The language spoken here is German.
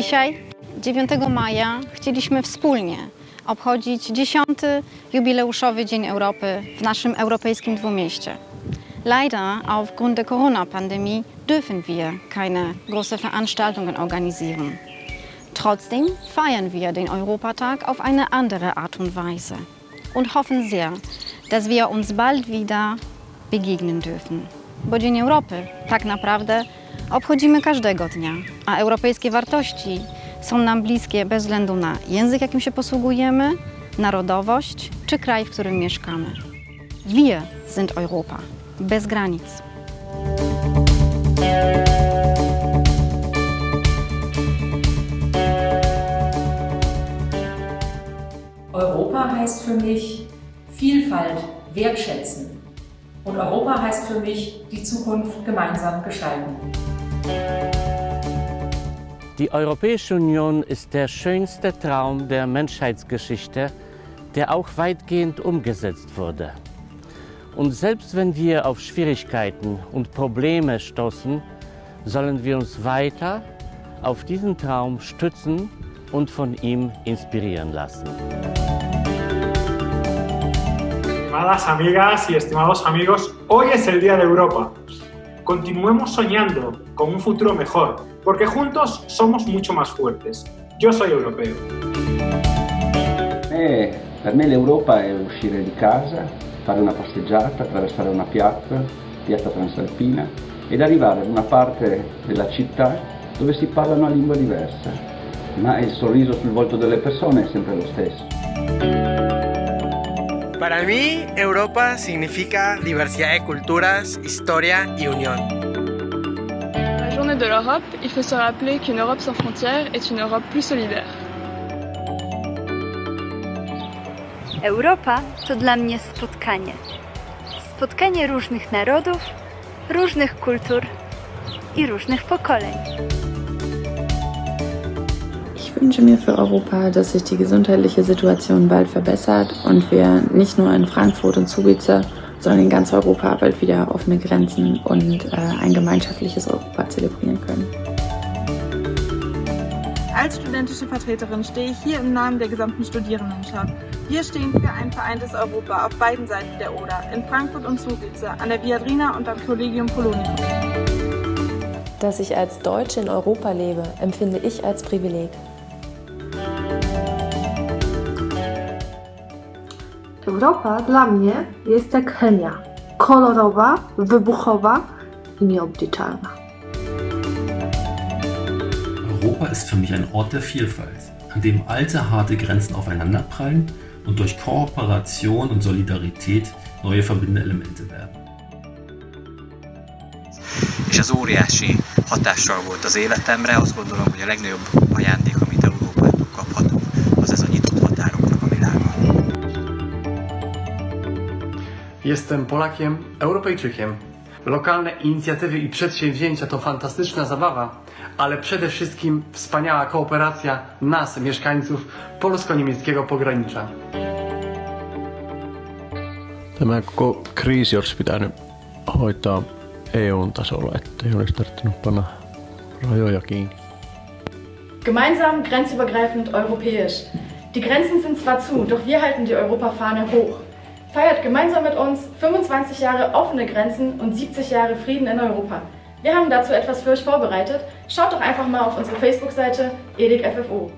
Dzisiaj, 9 maja, chcieliśmy wspólnie obchodzić 10. jubileuszowy Dzień Europy w naszym europejskim dwumieście. Leider, aufgrund der Corona-Pandemie, dürfen wir keine große Veranstaltungen organisieren. Trotzdem feiern wir den Europatag auf eine andere Art und Weise und hoffen sehr, dass wir uns bald wieder begegnen dürfen. Bo Dzień Europy tak naprawdę obchodzimy każdego dnia, a europejskie wartości są nam bliskie bez względu na język, jakim się posługujemy, narodowość czy kraj, w którym mieszkamy. Wir sind Europa, bez granic. Europa heißt für mich Vielfalt wertschätzen. Und Europa heißt für mich die Zukunft gemeinsam gestalten. Die Europäische Union ist der schönste Traum der Menschheitsgeschichte, der auch weitgehend umgesetzt wurde. Und selbst wenn wir auf Schwierigkeiten und Probleme stoßen, sollen wir uns weiter auf diesen Traum stützen und von ihm inspirieren lassen. Estimadas amigas y estimados amigos, hoy es el Día de Europa. Continuemos soñando con un futuro mejor, porque juntos somos mucho más fuertes. Yo soy europeo. Eh, per me l'Europa è uscire di casa, fare una passeggiata, attraversare una piazza, piazza transalpina, ed arrivare ad una parte della città dove si parla una lingua diversa, ma il sorriso sul volto delle persone è sempre lo stesso. Para mí, Europa significa diversidad de culturas, historia y unión. La journée de l'Europe, il faut se rappeler qu'une Europe sans frontières est une Europe plus solidaire. Europa to dla mnie spotkanie. Spotkanie różnych narodów, różnych kultur i różnych pokoleń. Ich wünsche mir für Europa, dass sich die gesundheitliche Situation bald verbessert und wir nicht nur in Frankfurt und Subice, sondern in ganz Europa bald wieder offene Grenzen und äh, ein gemeinschaftliches Europa zelebrieren können. Als studentische Vertreterin stehe ich hier im Namen der gesamten Studierendenschaft. Wir stehen für ein vereintes Europa auf beiden Seiten der Oder, in Frankfurt und Subice, an der Viadrina und am Collegium Polonicum. Dass ich als Deutsche in Europa lebe, empfinde ich als Privileg. Europa dla mnie jest jak chemia. Kolorowa, wybuchowa i nieobliczalna. Europa ist für mich ein Ort der Vielfalt, an dem alte, harte Grenzen aufeinanderprallen und durch Kooperation und Solidarität neue verbindende Elemente werden. és ez óriási hatással volt az életemre. Azt gondolom, hogy a legnagyobb ajándék, amit Európától kaphatunk, az ez a nyitott Jestem Polakiem, Europejczykiem. Lokalne inicjatywy i przedsięwzięcia to fantastyczna zabawa, ale przede wszystkim wspaniała kooperacja nas, mieszkańców polsko-niemieckiego pogranicza. Tämä koko kriisi olisi pitänyt hoitaa EUn tasolla, ettei olisi tarvinnut panna rajoja kiinni. Gemeinsam, grenzübergreifend, europäisch. Die Grenzen sind zwar zu, doch wir halten die Europafahne hoch. Feiert gemeinsam mit uns 25 Jahre offene Grenzen und 70 Jahre Frieden in Europa. Wir haben dazu etwas für euch vorbereitet. Schaut doch einfach mal auf unsere Facebook-Seite EDIC FFO.